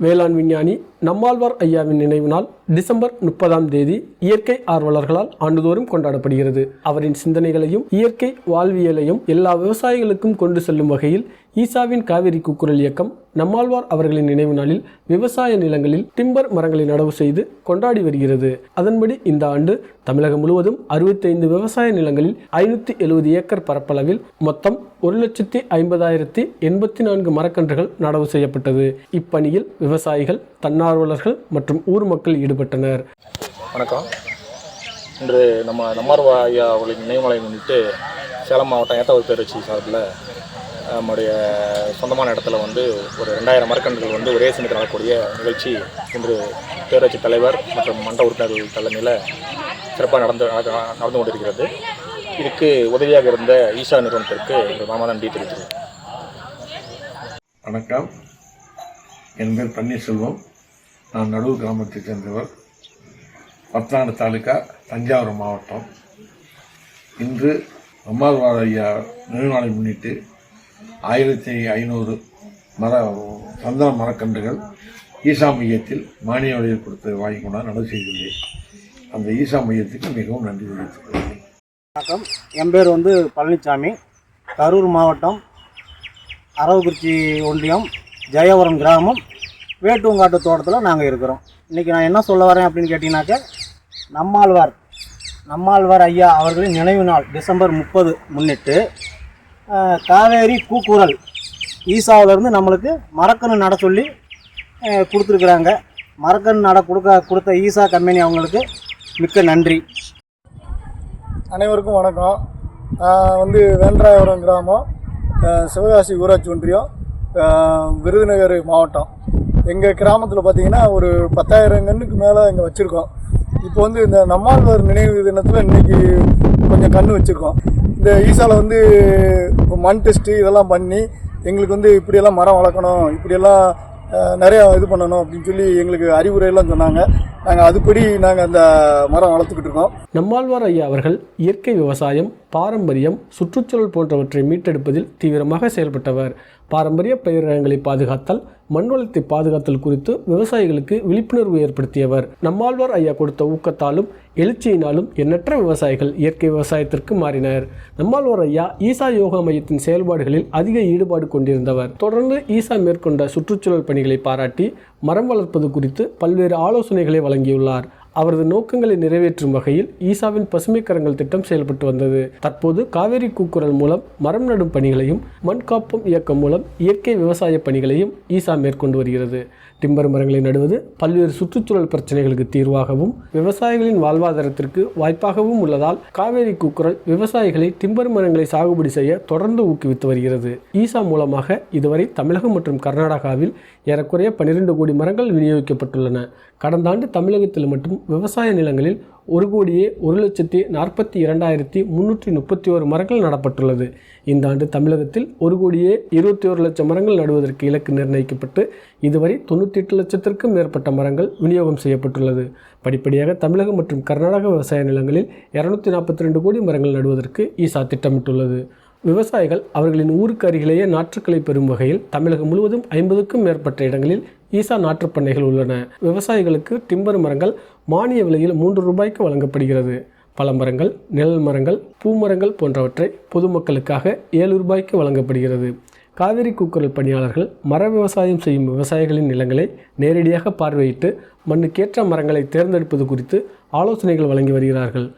வேளாண் விஞ்ஞானி நம்மாழ்வார் ஐயாவின் நினைவு நாள் டிசம்பர் முப்பதாம் தேதி இயற்கை ஆர்வலர்களால் ஆண்டுதோறும் கொண்டாடப்படுகிறது. அவரின் சிந்தனைகளையும் இயற்கை வாழ்வியலையும் எல்லா விவசாயிகளுக்கும் கொண்டு செல்லும் வகையில் ஈசாவின் காவிரி கூக்குரல் இயக்கம் நம்மாழ்வார் அவர்களின் நினைவு நாளில் விவசாய நிலங்களில் டிம்பர் மரங்களை நடவு செய்து கொண்டாடி வருகிறது. அதன்படி இந்த ஆண்டு தமிழகம் முழுவதும் அறுபத்தைந்து விவசாய நிலங்களில் ஐநூற்றி எழுபது ஏக்கர் பரப்பளவில் மொத்தம் ஒரு லட்சத்தி ஐம்பதாயிரத்தி எண்பத்தி நான்கு மரக்கன்றுகள் நடவு செய்யப்பட்டது. இப்பணியில் விவசாயிகள் தன்னார்வலர்கள் மற்றும் ஊர் மக்கள் ஈடுபட்டனர். வணக்கம். இன்று நம்ம நம்மார்வா ஐயா அவர்களின் நினைவுகளை முன்னிட்டு சேலம் மாவட்டம் ஏத்தாவூர் பேரூராட்சி சார்பில் நம்முடைய சொந்தமான இடத்துல வந்து ஒரு ரெண்டாயிரம் மரக்கன்றுகள் வந்து ஒரே சமயத்தில் நடக்கக்கூடிய நிகழ்ச்சி இன்று பேரூராட்சி தலைவர் மற்றும் மன்ற உறுப்பினர்கள் தலைமையில் சிறப்பாக நடந்து நடந்து கொண்டிருக்கிறது. இதுக்கு உதவியாக இருந்த ஈஷா நிறுவனத்திற்கு ஒரு மாமா நன்றி தெரிவித்துள்ளேன் வணக்கம். என் பேர் பன்னீர்செல்வம். நான் நடுவு கிராமத்தைச் சேர்ந்தவர். பத்தாண்டு தாலுக்கா தஞ்சாவூர் மாவட்டம். இன்று அம்மாள்வார் ஐயா நினைவுநாளை முன்னிட்டு ஆயிரத்தி ஐநூறு மர சந்தன மரக்கன்றுகள் ஈசா மையத்தில் மானிய விலையில் கொடுத்து வாங்கி கொண்டாந்து நடவு செய்துள்ளேன். அந்த ஈசா மையத்துக்கு மிகவும் நன்றி தெரிவித்துக் கொள்கிறேன். வணக்கம். என் பேர் வந்து பழனிசாமி கரூர் மாவட்டம் அரவக்குறிச்சி ஒன்றியம் ஜெயவரம் கிராமம் வேட்டுவங்காட்டு தோட்டத்தில் நாங்கள் இருக்கிறோம். இன்றைக்கி நான் என்ன சொல்ல வரேன் அப்படின்னு கேட்டிங்கனாக்க நம்மாழ்வார் நம்மாழ்வார் ஐயா அவர்களின் நினைவு நாள் டிசம்பர் முப்பது முன்னிட்டு காவேரி கூக்குரல் ஈசாவிலேருந்து நம்மளுக்கு மரக்கன்று நட சொல்லி கொடுத்துருக்குறாங்க. மரக்கன்று நட கொடுக்க கொடுத்த ஈசா கம்பெனி அவங்களுக்கு மிக்க நன்றி. அனைவருக்கும் வணக்கம். வந்து வேன்றாயபுரம் கிராமம் சிவகாசி ஊராட்சி ஒன்றியம் விருதுநகர் மாவட்டம். எங்கள் கிராமத்தில் பார்த்தீங்கன்னா ஒரு பத்தாயிரம் கண்ணுக்கு மேலே இங்கே வச்சுருக்கோம். இப்போ வந்து இந்த நம்மாழ்வார் நினைவு தினத்தில் இன்னைக்கு கொஞ்சம் கன்று வச்சுருக்கோம். இந்த ஈசாவில் வந்து மண் டெஸ்ட்டு இதெல்லாம் பண்ணி எங்களுக்கு வந்து இப்படியெல்லாம் மரம் வளர்க்கணும் இப்படியெல்லாம் நிறையா இது பண்ணணும் அப்படின்னு சொல்லி எங்களுக்கு அறிவுரையெல்லாம் சொன்னாங்க. நாங்கள் அதுபடி நாங்கள் அந்த மரம் வளர்த்துக்கிட்டு இருக்கோம். நம்மாழ்வார் ஐயா அவர்கள் இயற்கை விவசாயம் பாரம்பரியம் சுற்றுச்சூழல் போன்றவற்றை மீட்டெடுப்பதில் தீவிரமாக செயல்பட்டவர். பாரம்பரிய பயிர் பாதுகாத்தல் மண்வளத்தை பாதுகாத்தல் குறித்து விவசாயிகளுக்கு விழிப்புணர்வு ஏற்படுத்தியவர். நம்மாழ்வார் ஐயா கொடுத்த ஊக்கத்தாலும் எழுச்சியினாலும் எண்ணற்ற விவசாயிகள் இயற்கை விவசாயத்திற்கு மாறினர். நம்மாழ்வார் ஐயா ஈசா யோகா மையத்தின் செயல்பாடுகளில் அதிக ஈடுபாடு கொண்டிருந்தவர். தொடர்ந்து ஈசா மேற்கொண்ட சுற்றுச்சூழல் பணிகளை பாராட்டி மரம் வளர்ப்பது குறித்து பல்வேறு ஆலோசனைகளை வழங்கியுள்ளார். அவரது நோக்கங்களை நிறைவேற்றும் வகையில் ஈசாவின் பசுமை கரங்கள் திட்டம் செயல்பட்டு வந்தது. தற்போது காவேரி கூக்குரல் மூலம் மரம் நடும் பணிகளையும் மண் காப்பும் இயக்கம் மூலம் இயற்கை விவசாய பணிகளையும் ஈசா மேற்கொண்டு வருகிறது. டிம்பர் மரங்களை நடுவது பல்வேறு சுற்றுச்சூழல் பிரச்சனைகளுக்கு தீர்வாகவும் விவசாயிகளின் வாழ்வாதாரத்திற்கு வாய்ப்பாகவும் உள்ளதால் காவேரி கூக்குரல் விவசாயிகளை டிம்பர் மரங்களை சாகுபடி செய்ய தொடர்ந்து ஊக்குவித்து வருகிறது. ஈசா மூலமாக இதுவரை தமிழகம் மற்றும் கர்நாடகாவில் ஏறக்குறைய பன்னிரண்டு கோடி மரங்கள் விநியோகிக்கப்பட்டுள்ளன. கடந்த ஆண்டு தமிழகத்தில் மட்டும் விவசாய நிலங்களில் ஒரு கோடியே ஒரு லட்சத்தி நாற்பத்தி இரண்டாயிரத்தி முன்னூற்றி முப்பத்தி ஒரு மரங்கள் நடப்பட்டுள்ளது. இந்த ஆண்டு தமிழகத்தில் ஒரு கோடியே இருபத்தி ஒரு லட்சம் மரங்கள் நடுவதற்கு இலக்கு நிர்ணயிக்கப்பட்டு இதுவரை தொண்ணூற்றி எட்டு லட்சத்திற்கும் மேற்பட்ட மரங்கள் விநியோகம் செய்யப்பட்டுள்ளது. படிப்படியாக தமிழகம் மற்றும் கர்நாடக விவசாய நிலங்களில் இரநூத்தி நாற்பத்தி ரெண்டு கோடி மரங்கள் நடுவதற்கு ஈசா திட்டமிட்டுள்ளது. விவசாயிகள் அவர்களின் ஊருக்கு அருகிலேயே நாற்றுக்களை பெறும் வகையில் தமிழகம் முழுவதும் ஐம்பதுக்கும் மேற்பட்ட இடங்களில் ஈசா நாற்றுப்பண்ணைகள் உள்ளன. விவசாயிகளுக்கு டிம்பர் மரங்கள் மானிய விலையில் மூன்று ரூபாய்க்கு வழங்கப்படுகிறது. பல மரங்கள் நிழல் மரங்கள் பூமரங்கள் போன்றவற்றை பொதுமக்களுக்காக ஏழு ரூபாய்க்கு வழங்கப்படுகிறது. காவிரி கூக்குரல் பணியாளர்கள் மர விவசாயம் செய்யும் விவசாயிகளின் நிலங்களை நேரடியாக பார்வையிட்டு மண்ணுக்கேற்ற மரங்களை தேர்ந்தெடுப்பது குறித்து ஆலோசனைகள் வழங்கி வருகிறார்கள்.